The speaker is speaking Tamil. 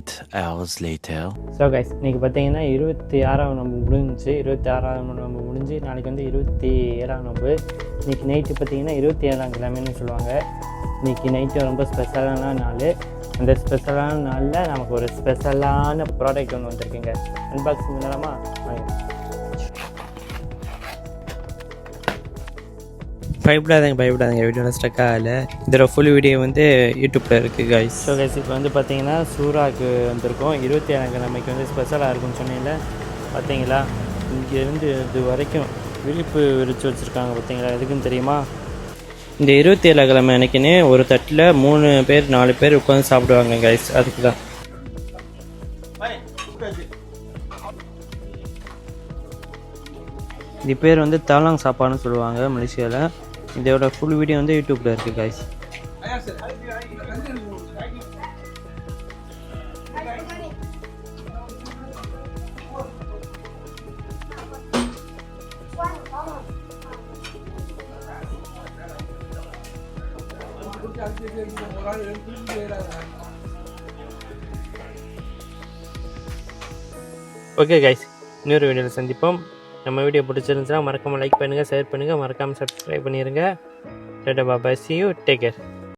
Eight hours later so guys இன்றைக்கி பார்த்தீங்கன்னா இருபத்தி ஆறாம் நம்பு முடிஞ்சு இருபத்தி ஆறாம் நம்பு முடிஞ்சு நாளைக்கு வந்து இருபத்தி ஏழாம் நம்பு. இன்றைக்கி நைட்டு பார்த்தீங்கன்னா இருபத்தி ஏழாம் கிழமைன்னு சொல்லுவாங்க. இன்றைக்கி நைட்டு ரொம்ப ஸ்பெஷலான நாள். அந்த ஸ்பெஷலான நாளில் நமக்கு ஒரு ஸ்பெஷலான ப்ராடக்ட் ஒன்று வந்திருக்குங்க. அன்பாக்சிங் பண்ணலாமா வாங்க பயப்படாதீங்க பயப்படாதீங்க. வீடியோவில் ஸ்டக் ஆகலை. இதோட ஃபுல் வீடியோ வந்து யூடியூப்பில் இருக்குது கைஸ் ஸோ கைஸ் இப்போ வந்து பார்த்தீங்கன்னா சூறாக்கு வந்திருக்கோம். இருபத்தி ஏழாம் கிழமைக்கு வந்து ஸ்பெஷலாக இருக்கும்னு சொன்னீங்கல்ல பார்த்தீங்களா? இங்கேருந்து இது வரைக்கும் விழிப்பு விரித்து வச்சுருக்காங்க பார்த்தீங்களா? எதுக்குன்னு தெரியுமா? இந்த இருபத்தி ஏழாம் கிழமை அன்னைக்குன்னு ஒரு தட்டில் மூணு பேர் நாலு பேர் உட்காந்து சாப்பிடுவாங்க கைஸ் அதுக்கு தான். இது பேர் வந்து தாலாங் சாப்பாடுன்னு சொல்லுவாங்க மலேசியாவில் இதோட ஃபுல் வீடியோ வந்து யூடியூப்பில் இருக்குது கைஸ் ஓகே கைஸ் இன்னொரு வீடியோவில் சந்திப்போம். நம்ம வீடியோ பிடிச்சிருந்துச்சுன்னா மறக்காமல் லைக் பண்ணுங்கள் ஷேர் பண்ணுங்கள் மறக்காமல் சப்ஸ்கிரைப் பண்ணிடுங்க டாடா பாபா சி யூ டேக் கேர்